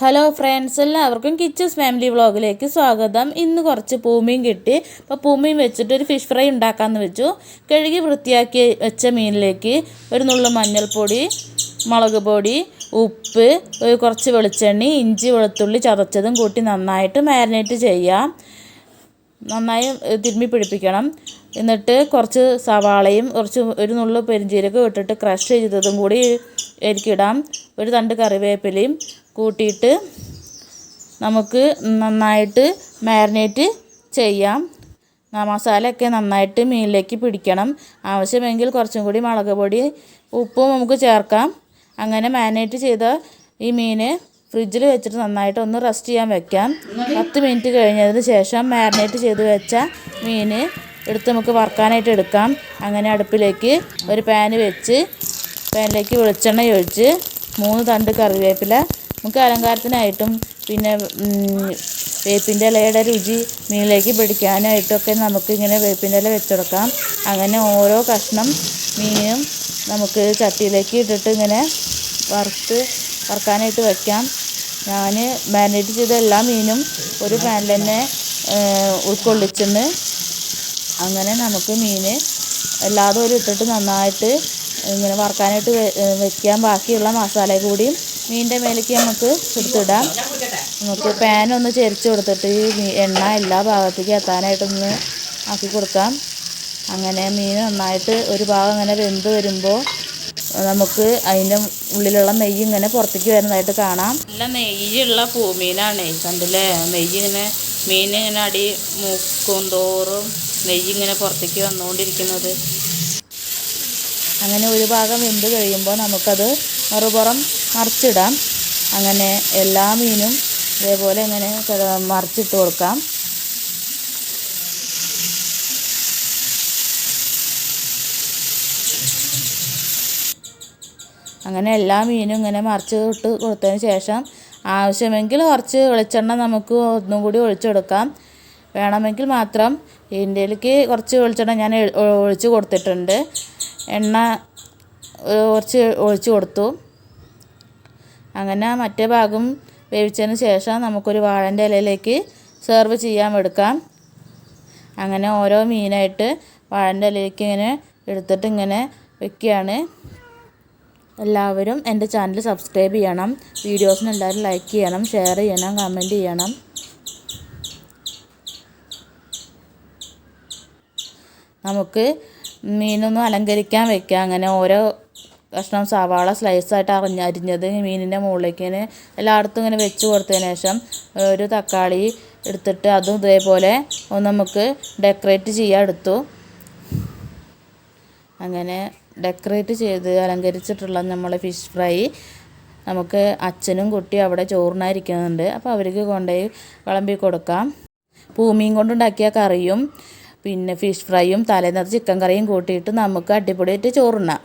Hello friends എല്ലാവർക്കും കിച്ചസ് family വ്ളോഗിലേക്ക് സ്വാഗതം. ഇന്ന് കുറച്ച് പൂമീൻ കിട്ടി. അപ്പോൾ പൂമീൻ വെച്ചിട്ട് ഒരു ഫിഷ് ഫ്രൈ ഉണ്ടാക്കാമെന്ന് വെച്ചു. കഴുകി വൃത്തിയാക്കി വെച്ച മീനിലേക്ക് ഒരു നുള്ളു മഞ്ഞൾപ്പൊടി മുളക് പൊടി ഉപ്പ് കുറച്ച് വെളിച്ചെണ്ണി ഇഞ്ചി വെളുത്തുള്ളി ചതച്ചതും കൂട്ടി നന്നായിട്ട് മാരിനേറ്റ് ചെയ്യാം. നന്നായി തിരുമ്മി പിടിപ്പിക്കണം. എന്നിട്ട് കുറച്ച് സവാളയും കുറച്ച് ഒരു നുള്ളു പെരിഞ്ചീരകം ഇട്ടിട്ട് ക്രഷ് ചെയ്തതും കൂടി എനിക്കിടാം ഒരു തണ്ട് കറിവേപ്പിലയും കൂട്ടിയിട്ട് നമുക്ക് നന്നായിട്ട് മാരിനേറ്റ് ചെയ്യാം. ആ മസാലയൊക്കെ നന്നായിട്ട് മീനിലേക്ക് പിടിക്കണം. ആവശ്യമെങ്കിൽ കുറച്ചും കൂടി മുളക് പൊടി ഉപ്പും നമുക്ക് ചേർക്കാം. അങ്ങനെ മാരിനേറ്റ് ചെയ്ത ഈ മീൻ ഫ്രിഡ്ജിൽ വെച്ചിട്ട് നന്നായിട്ട് ഒന്ന് റെസ്റ്റ് ചെയ്യാൻ വെക്കാം. പത്ത് മിനിറ്റ് കഴിഞ്ഞതിന് ശേഷം മാരിനേറ്റ് ചെയ്ത് വെച്ച മീൻ എടുത്ത് നമുക്ക് വറുക്കാനായിട്ട് എടുക്കാം. അങ്ങനെ അടുപ്പിലേക്ക് ഒരു പാന് വെച്ച് പാനിലേക്ക് വെളിച്ചെണ്ണ ഒഴിച്ച് മൂന്ന് തണ്ട് കറിവേപ്പില നമുക്ക് അലങ്കാരത്തിനായിട്ടും പിന്നെ വേപ്പിന്റെ ഇലയുടെ രുചി മീനിലേക്ക് പിടിക്കാനായിട്ടൊക്കെ നമുക്കിങ്ങനെ വേപ്പിന്റെ ഇല വെച്ചെടുക്കാം അങ്ങനെ ഓരോ കഷ്ണം മീനും നമുക്ക് ചട്ടിയിലേക്ക് ഇട്ടിട്ട് ഇങ്ങനെ വറുത്ത് വറുക്കാനായിട്ട് വയ്ക്കാം ഞാൻ മാരിനേറ്റ് ചെയ്ത എല്ലാ മീനും ഒരു പാനിൽ തന്നെ ഉൾക്കൊള്ളിച്ചെന്ന് അങ്ങനെ നമുക്ക് മീൻ എല്ലാതും ഒരു ഇട്ടിട്ട് നന്നായിട്ട് ഇങ്ങനെ വറുക്കാനായിട്ട് വെ- ഏഹ് ബാക്കിയുള്ള മസാല കൂടിയും മീനിന്റെ മേലേക്ക് നമുക്ക് എടുത്തിടാം. നമുക്ക് പാൻ ഒന്ന് ചെരിച്ച് കൊടുത്തിട്ട് എണ്ണ എല്ലാ ഭാഗത്തേക്ക് എത്താനായിട്ടൊന്ന് ആക്കി കൊടുക്കാം. അങ്ങനെ മീൻ നന്നായിട്ട് ഒരു ഭാഗം അങ്ങനെ വെന്ത് വരുമ്പോൾ നമുക്ക് അതിന്റെ ഉള്ളിലുള്ള നെയ്യ് ഇങ്ങനെ പുറത്തേക്ക് വരുന്നതായിട്ട് കാണാം. നല്ല നെയ്യുള്ള പൂമീനാണ് കണ്ടില്ലേ? നെയ്യ് ഇങ്ങനെ മീൻ ഇങ്ങനെ അടി മൂക്കും തോറും നെയ്യ് ഇങ്ങനെ പുറത്തേക്ക് വന്നുകൊണ്ടിരിക്കുന്നത്. അങ്ങനെ ഒരു ഭാഗം വെന്ത് കഴിയുമ്പോൾ നമുക്കത് മറുപുറം മറിച്ചിടാം. അങ്ങനെ എല്ലാ മീനും ഇതേപോലെ ഇങ്ങനെ മറിച്ചിട്ട് കൊടുക്കാം. അങ്ങനെ എല്ലാ മീനും ഇങ്ങനെ മറിച്ച് ഇട്ട് കൊടുത്തതിന് ശേഷം ആവശ്യമെങ്കിൽ കുറച്ച് വെളിച്ചെണ്ണ നമുക്ക് ഒന്നും കൂടി ഒഴിച്ചെടുക്കാം. വേണമെങ്കിൽ മാത്രം ഇതിന്റെലേക്ക് കുറച്ച് വെളിച്ചെണ്ണ ഞാൻ ഒഴിച്ച് കൊടുത്തിട്ടുണ്ട്. എണ്ണ കുറച്ച് ഒഴിച്ച് കൊടുത്തു. അങ്ങനെ മറ്റേ ഭാഗം വേവിച്ചതിന് ശേഷം നമുക്കൊരു വാഴന്റെ ഇലയിലേക്ക് സെർവ് ചെയ്യാൻ എടുക്കാം. അങ്ങനെ ഓരോ മീനായിട്ട് വാഴന്റെ ഇലയിലേക്ക് ഇങ്ങനെ എടുത്തിട്ട് ഇങ്ങനെ വെക്കുകയാണ്. എല്ലാവരും എന്റെ ചാനൽ സബ്സ്ക്രൈബ് ചെയ്യണം. വീഡിയോസിന് എല്ലാവരും ലൈക്ക് ചെയ്യണം ഷെയർ ചെയ്യണം കമന്റ് ചെയ്യണം. നമുക്ക് മീനൊന്നും അലങ്കരിക്കാൻ വെക്കുക. അങ്ങനെ ഓരോ കഷ്ണം സവാള സ്ലൈസായിട്ട് അറിഞ്ഞ് അരിഞ്ഞത് മീനിന്റെ മുകളിലേക്ക് ഇങ്ങനെ എല്ലായിടത്തും ഇങ്ങനെ വെച്ച് കൊടുത്തതിന് ശേഷം ഒരു തക്കാളി എടുത്തിട്ട് അതും ഇതേപോലെ ഒന്ന് നമുക്ക് ഡെക്കറേറ്റ് ചെയ്യാൻ എടുത്തു. അങ്ങനെ ഡെക്കറേറ്റ് ചെയ്ത് അലങ്കരിച്ചിട്ടുള്ള നമ്മളെ ഫിഷ് ഫ്രൈ നമുക്ക് അച്ഛനും കുട്ടിയും അവിടെ ചോറിനായിരിക്കുന്നുണ്ട്. അപ്പോൾ അവർക്ക് കൊണ്ടുപോയി വിളമ്പി കൊടുക്കാം. ഭൂമിയും കൊണ്ടുണ്ടാക്കിയ കറിയും പിന്നെ ഫിഷ് ഫ്രൈയും തലേന്നത്തെ ചിക്കൻ കറിയും കൂട്ടിയിട്ട് നമുക്ക് അടിപൊളിയായിട്ട് ചോറുണ്ണാം.